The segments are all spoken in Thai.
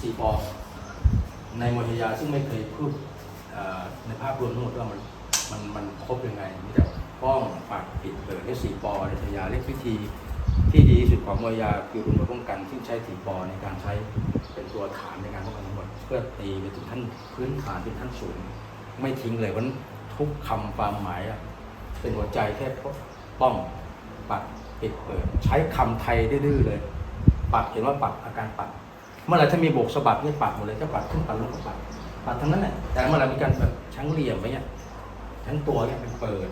สี่ปอในมวยทยาซึ่งไม่เคยพูดในภาพรวมทั้งหมดว่ามันมันมันครบยังไงมีแต่ป้องปัดปิดเปิดเรียกสี่ปอในมทยาเรียกวิธีที่ดีที่สุดของมวยยาคือรุนมป้องกัน ซึ่งใช้สี่ปอในการใช้เป็นตัวฐานในการป้องกันทั้งหมดเพื่อตีไปถึงท่านพื้นฐานเป็นท่านสูงไม่ทิ้งเลยวันทุกคำความหมายอะเป็นหัวใจแค่ป้องปัดปิดเปิด ใช้คำไทยดื้อเลย ปัดเห็นว่าปัดอาการปัด เมื่อไรถ้ามีโบกสะบัดเนี่ยปัดหมดเลยจะปัดขึ้นปัดลงปัดปัดทั้งนั้นแหละแต่เมื่อไรมีการแบบชั้งเหลี่ยมไว้เนี่ยทั้งตัวเนี่ยเป็นเปิด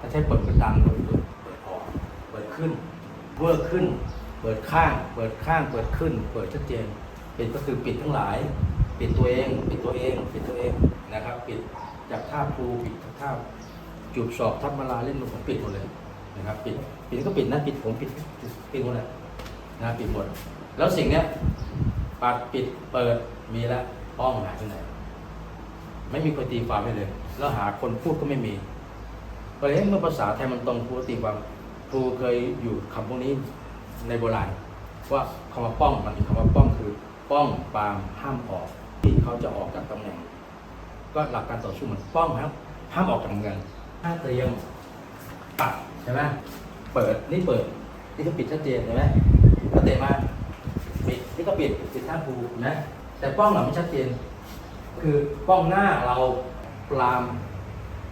ถ้าใช้เปิดเป็ดังเปิดเปิดออกเปิดขึ้นเวอร์ขึ้น เปิดข้าง เปิดข้าง เปิดขึ้น เปิดชัดเจนปิดก็คือปิดทั้งหลาย ปิดตัวเอง ปิดตัวเอง ปิดตัวเองนะครับ ปิดจากท่าภูปิดท่าจูบศอกทับมาลาเล่นมันผมปิดหมดเลยนะครับ ปิดปิดก็ปิดนะปิดผมปิดปิดหมดเลย นะปิดหมด แล้วสิ่งเนี้ยปัดปิดเปิดมีแล้วป้องหายไปไหน ไม่มีคนตีความให้เลย แล้วหาคนพูดก็ไม่มีก็เลยเมื่อภาษาไทยมันตรงครูตีความครูเคยอยู่คำพวกนี้ในโบราณว่าคำว่าป้องมันมีคำว่าป้องคือ ป้องปามห้ามออกที่เขาจะออกจากตำแหน่ง ก็หลักการต่อสู้เหมือนป้องครับห้ามออกจากเมืองถ้าเตรียมปัดใช่ไหมเปิดนี่เปิดนี่ก็ปิดชัดเจนใช่ไหม เตะมาปิดนี่ก็ปิดปิดท่าภูนะ แต่ป้องเราไม่ชัดเจน คือป้องหน้าเราปราม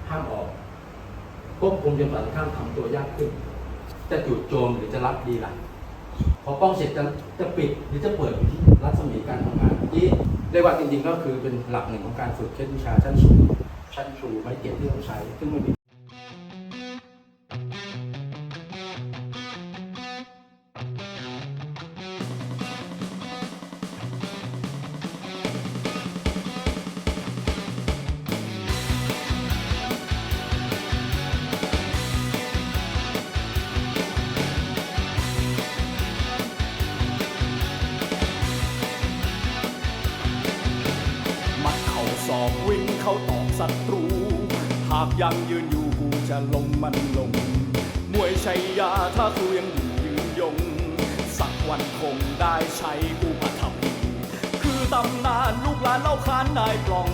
ห้ามออกควบคุมจนฝ่ายตรงข้ามทำตัวยากขึ้น จะจุดโจมหรือจะรับดีล่ะพอป้องเสร็จจะจะปิดหรือจะเปิดอยู่ที่รัศมีการทำงานที่เรียกว่าจริงๆก็คือเป็นหลักหนึ่งของการฝึกเช่นวิชาชั้นสูงชั้นชูไม่เกียที่ต้องใช้ ซึ่งไม่มี อกวิ่งเข้าตอกศัตรู หากยังยืนอยู่กูจะลงมันลง มวยชัยยาถ้ากูยังอยู่ยืนยง สักวันคงได้ใช้กูมาทำคือตำนานลูกหลานเล่าขานนายปล่อง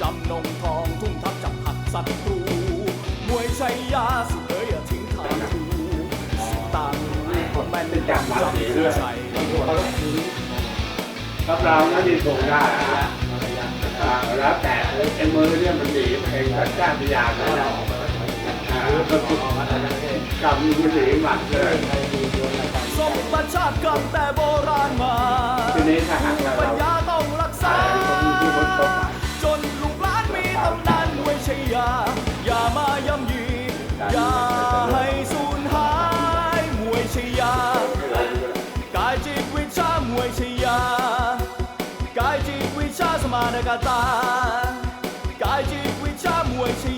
จำนงทองทุ่มทับจับหักศัตรู มวยชัยยาสุดเอ๋ยอย่าทิ้งทางทูสุดต่างรู้คนแม่นจำจำคือชัยรับรองนะที่ถูกได้นะ แล้วแต่ไอ้มือเนี่ยมันดีเองสัญชาตญาณนะอ่าก็ถูกกำมือหนีหมัดเลยสมบัติชาติกำแต่โบราณมาทีนี้ถ้าหากว่าปัญเราญาต้องรักษาที่คนตกจนลูกหลานมีตำนานมวยชัยยาอย่ามา 那个蛋，该只会。